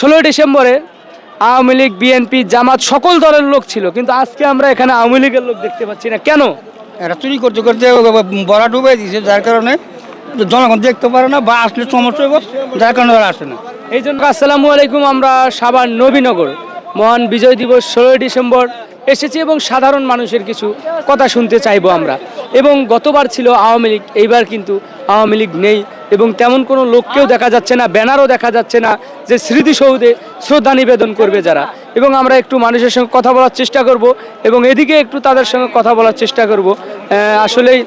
ষোলোই ডিসেম্বরে আওয়ামী লীগ বিএনপি জামাত সকল দলের লোক ছিল কিন্তু আজকে আমরা এখানে আওয়ামী লীগের লোক দেখতে পাচ্ছি না। কেন? এরা চুরি করতে করতে বড়া ডুবে দিয়েছে যার কারণে জনগণ দেখতে পারে না বা আসলে সমস্যা হইব যার কারণে আসে না। এই জন্য আসসালামু আলাইকুম আমরা সাভার নবীনগর। মহান বিজয় দিবস ষোলোই ডিসেম্বর এসেছি এবং সাধারণ মানুষের কিছু কথা শুনতে চাইব আমরা। এবং গতবার ছিল আওয়ামী লীগ এইবার কিন্তু আওয়ামী লীগ নেই। এবং তেমন কোনো লোককেও দেখা যাচ্ছে না, ব্যানারও দেখা যাচ্ছে না যে স্মৃতিসৌধে শ্রদ্ধা নিবেদন করবে যারা। এবং আমরা একটু মানুষের সঙ্গে কথা বলার চেষ্টা করব এবং এদিকে একটু তাদের সঙ্গে কথা বলার চেষ্টা করব। আসলেই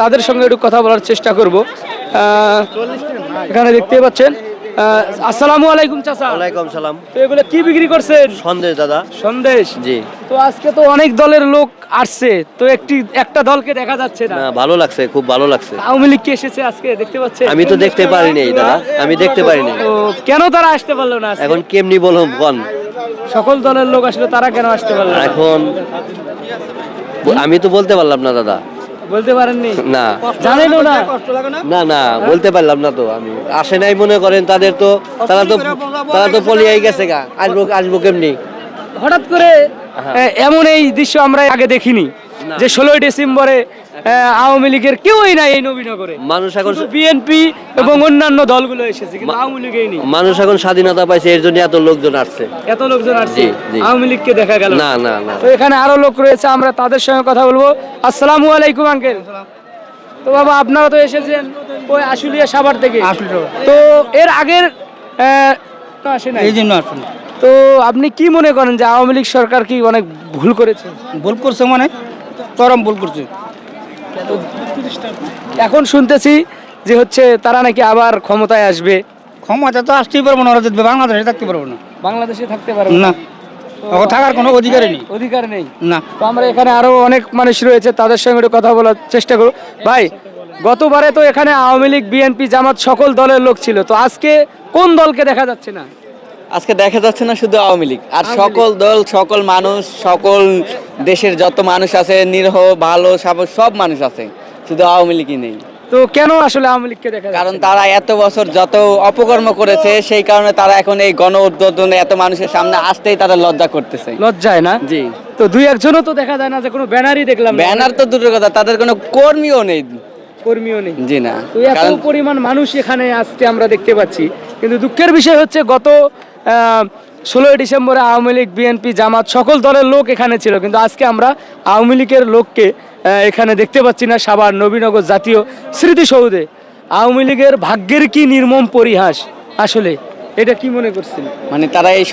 তাদের সঙ্গে একটু কথা বলার চেষ্টা করব। এখানে দেখতে পাচ্ছেন আসসালামু আলাইকুম চাচা। ওয়ালাইকুম সালাম। তো এগুলো কি বিক্রি করছেন? সন্দেশ দাদা। সন্দেশ? জি। তো আজকে তো অনেক দলের লোক আসছে তো একটি একটা দলকে দেখা যাচ্ছে না। ভালো লাগছে খুব ভালো লাগছে। আওয়ামী লীগ কি এসেছে আজকে দেখতে পাচ্ছেন? আমি তো দেখতে পারিনি দাদা। আমি দেখতে পারিনি। তো কেন তারা আসতে পারল না এখন কেমনি বলুন কন সকল দলের লোক আসলে তারা কেন আসতে পারল না? এখন আমি তো বলতে পারলাম না দাদা। বলতে পারেননি? না। জানেনও না? না? না না বলতে পারলাম না তো আমি আসে নাই মনে করেন তাদের তো তারা তো তারা তো পলিয়াই গেছে গা আসব আসব কেমনি? হঠাৎ করে এ, এমন এই দৃশ্য আমরা আগে দেখিনি যে ষোলোই ডিসেম্বরে আওয়ামী লীগের কেউই নাই এই নবীনগরে। মানুষ এখন বিএনপি এবং অন্যান্য দলগুলো এসেছে কিন্তু আওয়ামী লীগই নেই। মানুষ এখন স্বাধীনতা পাইছে এর জন্য এত লোকজন আসছে। এত লোকজন আসছে। আওয়ামী লীগকে দেখা গেল। না না না। তো এখানে আরও লোক রয়েছে আমরা তাদের সঙ্গে কথা বলব। আসসালামু আলাইকুম আঙ্কেল। তো বাবা আপনারা তো এসেছেন ওই আশুলিয়া সাভার থেকে। তো। তো এর আগের আসে এই জন্য আসে না তো আপনি কি মনে করেন যে আওয়ামী লীগ সরকার কি অনেক ভুল করেছে? ভুল করছে মানে? চরম ভুল করছে। এখন শুনতেছি যে হচ্ছে তারা নাকি আবার ক্ষমতায় আসবে। ক্ষমতা তো আসতেই পারব না ওরা যদি বাংলাদেশে থাকতে পারব না। বাংলাদেশে থাকতে পারবে না। থাকার কোনো অধিকারই নেই। অধিকার নেই। না। তো আমরা এখানে আরও অনেক মানুষ রয়েছে তাদের সঙ্গে একটু কথা বলার চেষ্টা করব। ভাই গতবারে তো এখানে আওয়ামী লীগ বিএনপি জামাত সকল দলের লোক ছিল তো আজকে কোন দলকে দেখা যাচ্ছে না? আজকে দেখা যাচ্ছে না শুধু আওয়ামী লীগ। আর সকল দল সকল মানুষ সকল দেশের যত মানুষ আছে নিরহ ভালো সব সব মানুষ আছে শুধু আওয়ামী লীগই নেই। তো কেন আসলে আওয়ামী লীগকে দেখা কারণ তারা এত বছর যত অপকর্ম করেছে সেই কারণে তারা এখন এই গণ উদ্বোধনে এত মানুষের সামনে আসতেই তারা লজ্জা করতেছে। লজ্জায় না? জি। তো দুই একজনও তো দেখা যায় না যে কোনো ব্যানারই দেখলাম ব্যানার তো দূরের কথা তাদের কোনো কর্মীও নেই। কর্মীও নেই। জি না। তো এত পরিমাণ মানুষ এখানে আজকে আমরা দেখতে পাচ্ছি। কিন্তু দুঃখের বিষয় হচ্ছে গত ষোলোই ডিসেম্বরে আওয়ামী লীগ, বিএনপি, জামাত সকল দলের লোক এখানে ছিল। কিন্তু আজকে আমরা আওয়ামী লীগের লোককে এখানে দেখতে পাচ্ছি না। সাবার নবীনগর জাতীয় স্মৃতিসৌধে। আওয়ামী লীগের ভাগ্যের কি নির্মম পরিহাস? আসলে এটা কি মনে করছেন? মানে তারা এই